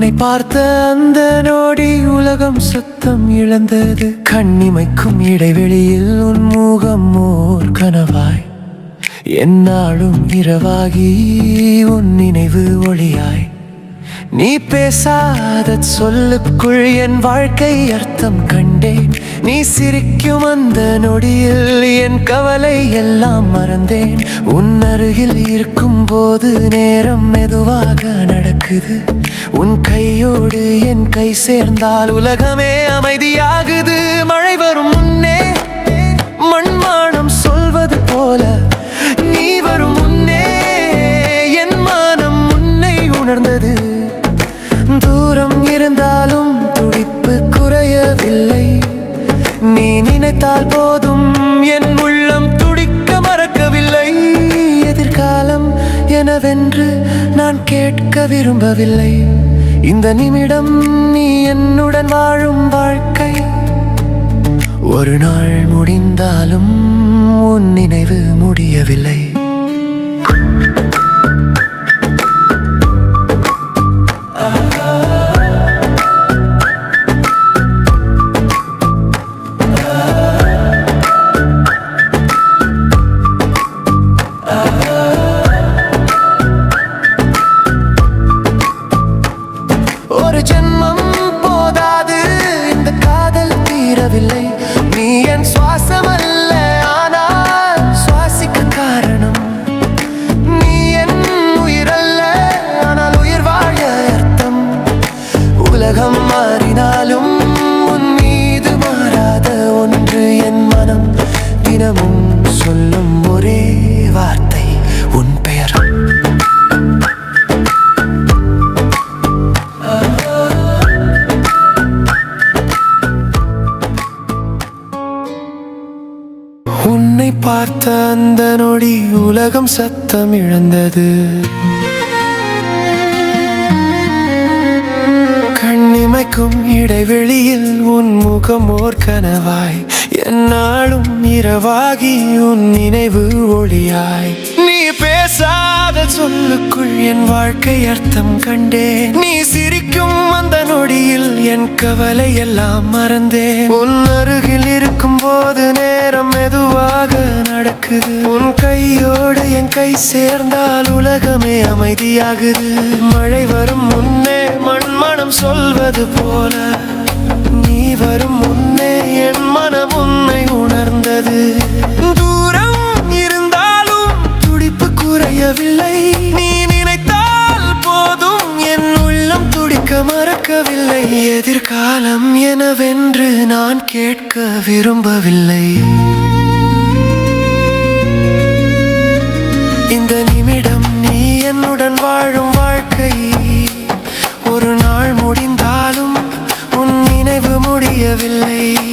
உன்னை பார்த்த அந்த நோடி உலகம் சுத்தம் இழந்தது. கண்ணிமைக்கும் இடைவெளியில் உன் முகம் ஓர் கனவாய். என்னாலும் இரவாகி உன் நினைவு ஒளியாய். நீ பேசாத சொல்லுக்குள் என் வாழ்க்கை அர்த்தம் கண்டேன். நீ சிரிக்கும் அந்த நொடியில் என் கவலை எல்லாம் மறந்தேன். உன் அருகில் இருக்கும் போது நேரம் மெதுவாக நடக்குது. உன் கையோடு என் கை சேர்ந்தால் உலகமே அமைதியாகுது. மழை வரும் முன்னே நினைத்தால் போதும். என் உள்ளம் துடிக்க மறக்கவில்லை. எதிர்காலம் எனவென்று நான் கேட்க விரும்பவில்லை. இந்த நிமிடம் நீ என்னுடன் வாழும் வாழ்க்கை. ஒரு நாள் முடிந்தாலும் உன் நினைவு முடியவில்லை. ஒரு ஜென்மம் போதாது. இந்த காதல் தீரவில்லை. நீ என் சுவாசம் அல்ல ஆனால் சுவாசிக்க காரணம் நீ என் உயிரல்ல. ஆனால் உயிர் வாழ அர்த்தம். உலகம் மாறினாலும் உன் மீது மாறாத ஒன்று என் மனம். தினமும் சொல்லும் ஒரே வார்த்தை. பார்த்த அந்த நொடி உலகம் சத்தம் இழந்தது கண்ணிமைக்கும் இடைவெளியில் உன் முகம் ஓர் கனவாய். என்னாலும் இரவாகி உன் நினைவு ஒளியாய். நீ பேசாத சொல்லுக்குள் என் வாழ்க்கை அர்த்தம் கண்டே நீ சிரிக்கும் அந்த நொடியில் என் கவலை எல்லாம் மறந்தேன். உன் அருகில் இருக்கும் போது கை சேர்ந்தால் உலகமே அமைதியாகுது. மழை வரும் முன்னே மண்மனம் சொல்வது போல. நீ வரும் முன்னே என் மனம் உன்னை உணர்ந்தது. தூரம் இருந்தாலும் துடிப்பு குறையவில்லை. நீ நினைத்தால் போதும் என் உள்ளம் துடிக்க மறக்கவில்லை. எதிர்காலம் எனவென்று நான் கேட்க விரும்பவில்லை. முடியவில்லை.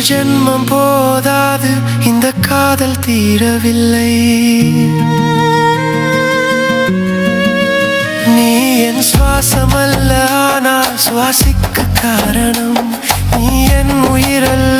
ஒரு ஜென்மம் போதாது இந்த காதல் தீரவில்லை. நீ என் சுவாசமல்ல ஆனால் சுவாசிக்க காரணம் நீ என் உயிரல்ல.